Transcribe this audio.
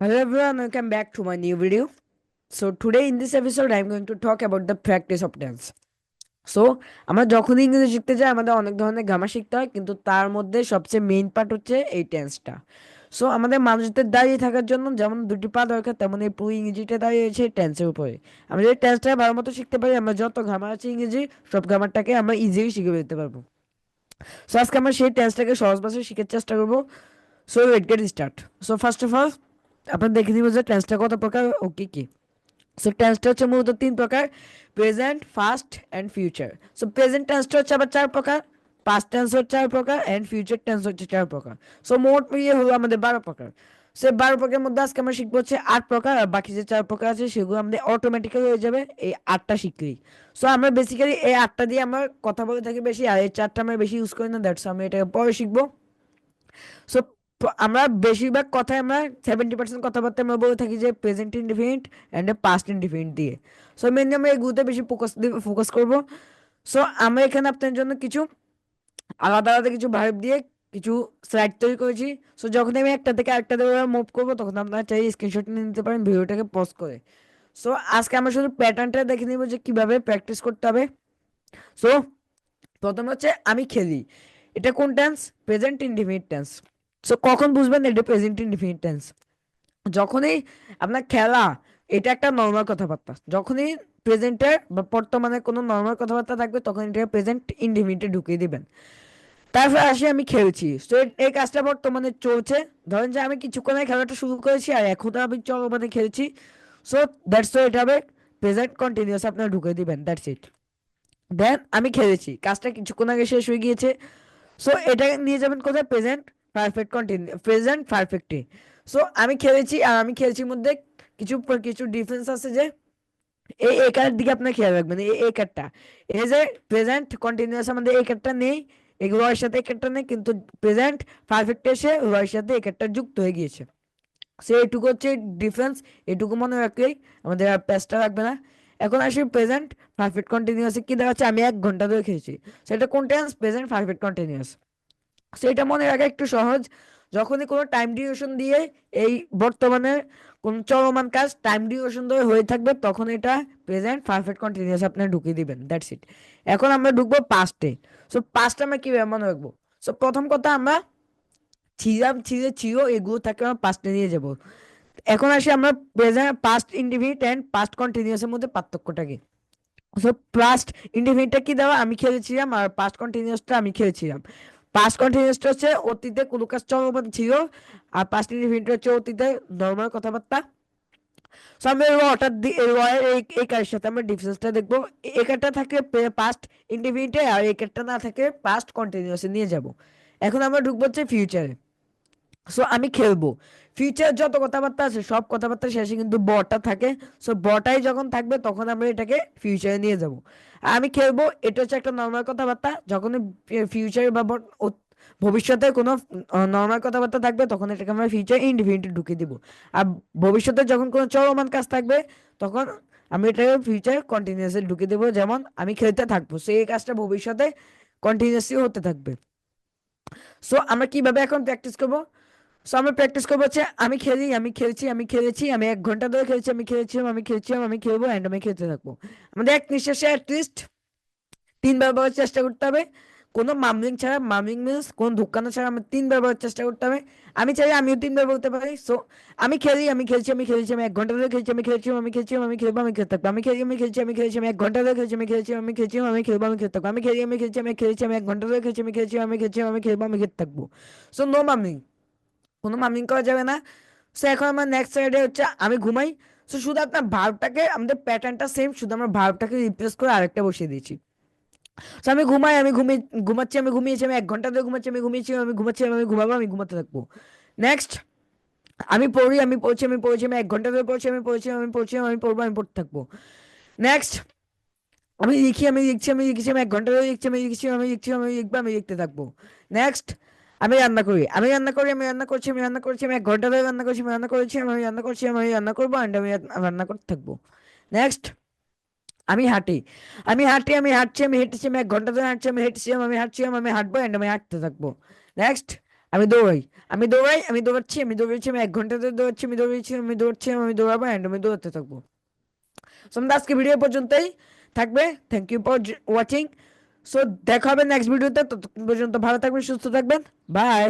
Hello everyone, welcome back to my new video. So today in this episode I'm going to talk about the practice of tense. So আমরা যখনই ইংরেজি শিখতে যাই আমাদের অনেক ধরনের গ্রামার শিখতে হয় কিন্তু তার মধ্যে সবচেয়ে মেইন পার্ট হচ্ছে এই টেন্সটা সো আমাদের মানুষদের দাঁড়িয়ে থাকার জন্য যেমন দুটি পা দরকার তেমন এই পুরো ইংরেজিটা দাঁড়িয়ে রয়েছে টেন্সের উপরে। আমরা যদি টেন্সটা ভালো মতো শিখতে পারি আমরা যত গ্রামার আছে ইংরেজি সব গ্রামারটাকে আমরা ইজিলি শিখে ফেলতে পারব। সো আজকে আমরা সেই টেন্সটাকে সহজ ভাষায় শিখার চেষ্টা করব। So let get start so first of all আপনার দেখে নিব যে টেন্সটা কত প্রকার ও কি? কি সো টেন্সটা হচ্ছে মূলত তিন প্রকার present past and future so present টেন্সটা হচ্ছে আবার চার প্রকার পাস্ট টেন্স হচ্ছে চার প্রকার অ্যান্ড ফিউচার টেন্স হচ্ছে চার প্রকার। সো মোট ইয়ে হলো আমাদের বারো প্রকার। সে বারো প্রকারের মধ্যে আজকে আমরা শিখব হচ্ছে আট প্রকার, আর বাকি যে চার প্রকার আছে সেগুলো আমাদের অটোমেটিক্যালি হয়ে যাবে এই আটটা শিখলেই। সো আমরা বেসিক্যালি এই আটটা দিয়ে আমরা কথা বলে থাকি বেশি, আর এই চারটা আমরা বেশি ইউজ করি না দ্যাটস আমরা এটাকে পরে শিখব। সো আমরা বেশিরভাগ কথায় আমরা সেভেন্টি পার্সেন্ট কথাবার্তা আমরা বলে থাকি যে present indefinite and past indefinite দিয়ে। সো মেনলি আমরা এগুলোতে বেশি ফোকাস ফোকাস করব। সো আমরা এখানে আপনার জন্য কিছু আলাদা আলাদা কিছু ভাইব দিয়ে কিছু স্লাইড তৈরি করেছি। সো যখন আমি একটা থেকে আরেকটা দিকে মুভ করব, তখন আপনারা চাই স্ক্রিনশট নিয়ে নিতে পারেন, ভিডিওটাকে পজ করে। সো আজকে আমরা শুধু প্যাটার্নটা দেখে নিব যে কীভাবে প্র্যাকটিস করতে হবে। সো প্রথম হচ্ছে আমি খেলি। এটা কোন tense present indefinite tense so কখন বুঝবেন এটা প্রেজেন্ট ইনডিফিনিট টেন্স যখনই আপনার খেলা, এটা একটা নর্মাল কথাবার্তা। যখনই প্রেজেন্টের বা বর্তমানে কোনো নর্মাল কথাবার্তা থাকবে, তখন এটা প্রেজেন্ট ইনডিফিনিটে ঢুকিয়ে দিবেন। তারপর আসি আমি খেলছি। তো এই কাজটা বর্তমানে চলছে। ধরেন যে আমি কিছুক্ষণ খেলাটা শুরু করেছি, আর এখন আমি চলমানে খেলছি। সো দ্যাটস এটা হবে প্রেজেন্ট কন্টিনিউয়াস আপনারা ঢুকে দিবেন দ্যাটস ইট দেন আমি খেলেছি। কাজটা কিছুক্ষণ আগে শেষ হয়ে গিয়েছে। সো এটা নিয়ে যাবেন কোথায়? প্রেজেন্ট পারফেক্ট কন্টিনিউ প্রেজেন্ট পারফেক্টে সো আমি খেলেছি, আর আমি খেলছি মধ্যে কিছু কিছু ডিফারেন্স আছে যে, এই এই কার্ডের দিকে আপনার খেয়াল রাখবেন, এই এই কার্ডটা এই যে প্রেজেন্ট কন্টিনিউয়াস আমাদের এই কার্ডটা নেই এগুলো ওর সাথে এই কার্ডটা নেই, কিন্তু প্রেজেন্ট পারফেক্ট এসে ওর সাথে এই কার্ডটা যুক্ত হয়ে গিয়েছে। সে এটুকু হচ্ছে ডিফারেন্স এটুকু মনে রাখলেই আমাদের আর প্যাচটা রাখবে না। এখন আসি প্রেজেন্ট পারফেক্ট কন্টিনিউয়াসে কি দেখাচ্ছে, আমি এক ঘণ্টা ধরে খেয়েছি সেটা কোন টেন্স প্রেজেন্ট পারফেক্ট কন্টিনিউয়াস সেটা মনে রাখা একটু সহজ। যখনই কোনো টাইম ডিউরেশন দিয়ে এই বর্তমানে কোন চলমান কাজ টাইম ডিউরেশন ধরে হয়ে থাকবে, তখন এটা প্রেজেন্ট পারফেক্ট কন্টিনিউয়াস আপনি ঢুকিয়ে দিবেন। দ্যাটস ইট এখন আমরা ঢুকবো পাস্টে সো পাস্টে আমরা কীভাবে মনে রাখব? সো প্রথম কথা আমরা ছিলাম, ছিল এগুলো থাকে আমরা পাস্টে নিয়ে যাব। এখন আসি আমরা প্রেজেন্ট পাস্ট ইন্ডিভিট অ্যান্ড পাস্ট কন্টিনিউয়াসের মধ্যে পার্থক্যটা কি? সো পাস্ট ইন্ডিভিটটা কি দেওয়া? আমি খেলেছিলাম আর পাস্ট কন্টিনিউয়াসটা আমি খেলেছিলাম। পাস্ট কন্টিনিউসটা হচ্ছে অতীতে কোনো কাজ চলমান ছিল, আর পাস্ট ইনডিফিনিট হচ্ছে অতীতে নর্মাল কথাবার্তা। সো আমরা হঠাৎ এই কাজের সাথে আমরা ডিফারেন্সটা দেখব। একারটা থাকে পাস্ট ইনডিফিনিটে আর একারটা না থাকে পাস্ট কন্টিনিউসে নিয়ে যাব। এখন আমরা ঢুকবো হচ্ছে ফিউচারে সো আমি খেলব। ফিউচার যত কথাবার্তা আছে, সব কথাবার্তা শেষে কিন্তু বটা থাকে। সো বটাই যখন থাকবে, তখন আমরা এটাকে ফিউচারে নিয়ে যাব। আমি খেলব, এটা হচ্ছে একটা নর্মাল কথাবার্তা। যখন ফিউচারে বা ভবিষ্যতে কোনো নর্মাল কথাবার্তা থাকবে, তখন এটাকে আমরা ফিউচার ইনডিফিনিটি ঢুকিয়ে দিব। আর ভবিষ্যতে যখন কোনো চলমান কাজ থাকবে, তখন আমি এটাকে ফিউচার কন্টিনিউয়াসলি ঢুকে দেবো। যেমন, আমি খেলতে থাকব সেই কাজটা ভবিষ্যতে কন্টিনিউয়াসলি হতে থাকবে। সো আমরা কীভাবে এখন প্র্যাকটিস করব? সো আমরা প্র্যাকটিস করব হচ্ছে আমি খেলি আমি খেলছি আমি খেলেছি আমি এক ঘণ্টা ধরে খেলছি আমি খেলেছিলাম আমি খেলছিলাম আমি খেলব অ্যান্ড আমি খেলতে থাকব আমাদের এক নিঃশ্বাসে অ্যাটলিস্ট তিনবার বলার চেষ্টা করতে হবে কোনো মামলিং ছাড়া মামলিং মিনস কোনো ধুকানো ছাড়া আমি তিনবার বলার চেষ্টা করতে হবে আমি চাই আমিও তিনবার বলতে পারি সো আমি খেলি আমি খেলছি আমি খেলছি আমি এক ঘণ্টা ধরে খেলছি আমি খেলছি আমি খেলছি আমি খেলব আমি খেলতে থাকব আমি খেলি আমি খেলছি আমি খেলছি আমি এক ঘণ্টা ধরে খেলছি আমি খেলছি আমি খেলছি আমি খেলব আমি খেলতে থাকব আমি খেলি আমি খেলছি আমি খেলছি আমি এক ঘণ্টা ধরে খেলছি আমি খেলছি আমি খেলছি আমি খেলব আমি খেলতে থাকব সো নো মামলিং কোনো মামিং করা যাবে না। সো এখন আমার নেক্সট সাইডে হচ্ছে আমি ঘুমাই। সো শুধু আপনার ভার্বটাকে আমাদের প্যাটার্নটা সেম শুধু আমরা ভার্বটাকে রিপ্লেস করে আরেকটা বসিয়ে দিয়েছি। সো আমি ঘুমাই, আমি ঘুমিয়ে ঘুমাচ্ছি, আমি ঘুমিয়েছি, আমি এক ঘণ্টা ধরে ঘুমাচ্ছি, আমি ঘুমিয়েছি, আমি ঘুমাচ্ছি, আমি ঘুমাবো, আমি ঘুমাতে থাকব। নেক্সট আমি পড়ি, আমি পড়ছি আমি পড়ছি, আমি এক ঘণ্টা ধরে পড়ছি, আমি পড়ছি আমি পড়ছি, আমি পড়ব, আমি পড়তে থাকব। নেক্সট আমি লিখি, আমি লিখছি আমি লিখছি, আমি এক ঘণ্টা ধরে লিখছি, আমি লিখছি আমি লিখছি, আমি লিখব, আমি লিখতে থাকব। নেক্সট আমি রান্না করি, আমি রান্না করি, আমি রান্না করছি, আমি রান্না করছি, আমি এক ঘণ্টা ধরে রান্না করছি, আমি রান্না করেছি, আমি রান্না করছি, আমি রান্না করব অ্যান্ড আমি রান্না করতে থাকব। নেক্সট আমি হাঁটি আমি হাঁটি, আমি হাঁটছি, আমি হেঁটেছি, আমি এক ঘণ্টা ধরে হাঁটছি, আমি হেঁটেছি, আমি হাঁটছি, আমি হাঁটবো অ্যান্ড আমি হাঁটতে থাকব। নেক্সট আমি দৌড়াই আমি দৌড়াই, আমি দৌড়াচ্ছি, আমি দৌড়েছি আমি এক ঘণ্টা ধরে দৌড়াচ্ছি, আমি দৌড়েছি আমি দৌড়াচ্ছি, আমি দৌড়াবো অ্যান্ড আমি দৌড়াতে থাকব। সোমদাসকে আজকে ভিডিও পর্যন্তই, থাকবে thank you for watching so দেখা হবে নেক্সট ভিডিওতে ততক্ষণ পর্যন্ত ভালো থাকবেন সুস্থ থাকবেন। বাই